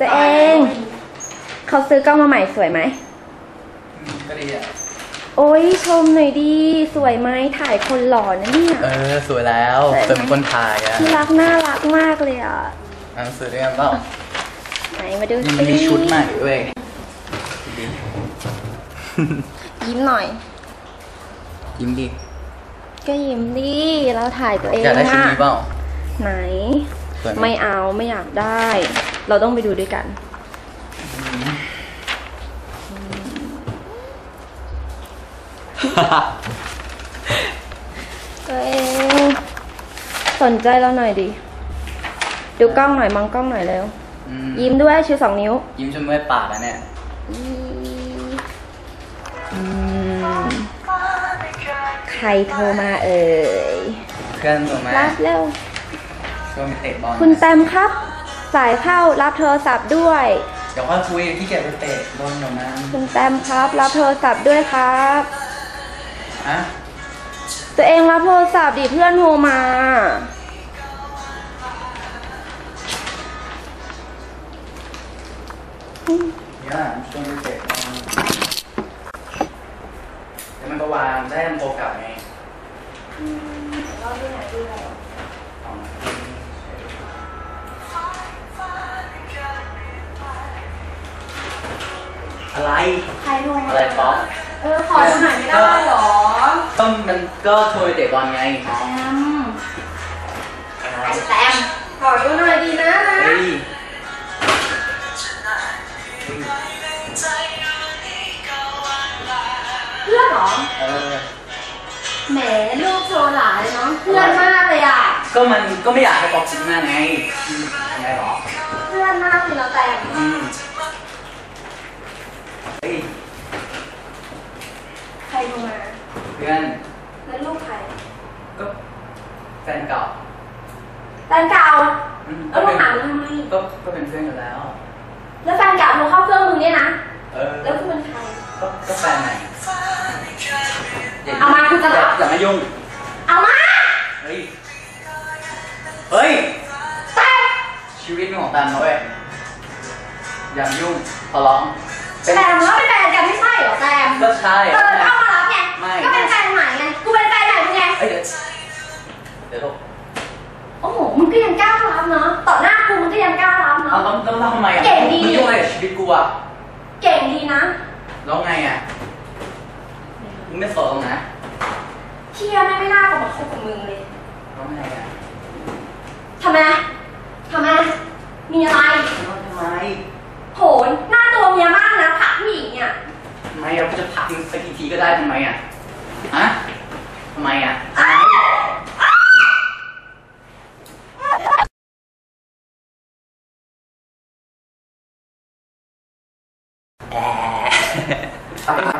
ตัวเอง เขาซื้อกล้องมาใหม่สวยไหม ก็ดีอะ โอ้ยชมหน่อยดี สวยไหมถ่ายคนหล่อนะเนี่ยเออ สวยแล้วสวยไหมเป็นคนถ่ายอะที่รักน่ารักมากเลยอะอ่านหนังสือด้วยกันเปล่าไหนมาดูนี่สิมันมีชุดใหม่ด้วยดียิ้มหน่อย ยิ้มดีก็ยิ้มดิเราถ่ายตัวเองอยากได้ชุดอะนี้เปล่าไหน สวยไหม ไม่เอาไม่อยากได้ เราต้องไปดูด้วยกัน ตัวเองสนใจเราหน่อยดิ ดูกล้องหน่อยมองกล้องหน่อยเร็ว อืมยิ้มด้วยชูสองนิ้ว ยิ้มจนเมื่อยปากแล้วเนี่ย อืมใครโทรมาเอ่ย เพื่อนตัวมารับเร็ว ชวนไปเตะบอลคุณแตมครับ สายเข้ารับโทรศัพท์ด้วย เดี๋ยวว่าคุยที่เกียจไปเตะบอลกับมันคุณแตมครับ รับโทรศัพท์ด้วยครับ ฮะตัวเองรับโทรศัพท์ดิเพื่อนโทรมาเนี่ยชวนไปเตะบอลเดี๋ยวมันก็วางได้มันโปรกลับไงอ๋อ อะไรใครโทรมาอะไรป๊อปเออ ขอดูหน่อยไม่ได้หรอก็มันก็ชวนไปเตะบอลไงแตมไอ้แตมขอดูหน่อยดีนะนะเฮ้ยเพื่อนเหรอ เออ แหมลูกโชว์หลานเลยเนาะเพื่อนมากเลยอะ ก็มันก็ไม่อยากให้ป๊อปคิดมากไงอืมทำไงหรอ เพื่อนมากเลยเนาะแตม อืมเฮ้ย ใค รโทรมาเพื่อนแล้วลูกใครก็แฟนเก่าแฟนเก่าอืมเออโทรหามึงทำไมก็ก็เป็นเพื่อนกันแล้ว แล้วแฟนเก่าโทรเข้าเครื่องมึงเนี่ยนะ เออแล้วกูเป็นใคร ก็ก็แฟนใหม่ย่เอามาคุณจะรับ อย่ามายุ่งเอามาเฮ้ยเฮ้ย แตมชีวิตเป็นของตันนะเว้ยอย่ามายุ่งขอร้องเป็นแตมแล้วเป็นแฟนกันไม่ใช่เหรอแตมก็ใช่ เออเข้ามา กล้ารับเอาเนาะต้องต้องทำไมอะเก่งดี มึงยุ่งอะไรกับชีวิตกูอะเก่งดีนะ แล้วไงอะมึงไม่สนหรอกนะเที่ยไม่งไม่น่ากลับมาคบกับมึงเลย แล้วไงอะทำไม ทำไม มีอะไร แล้วทำไมโหนหน้าตัวเมียมากนะผักผู้หญิงเนี่ย ทำไมอะกูจะผลักมึงสักกี่ทีก็ได้ทำไมอะ ฮะทำไมอะทำไม แอะ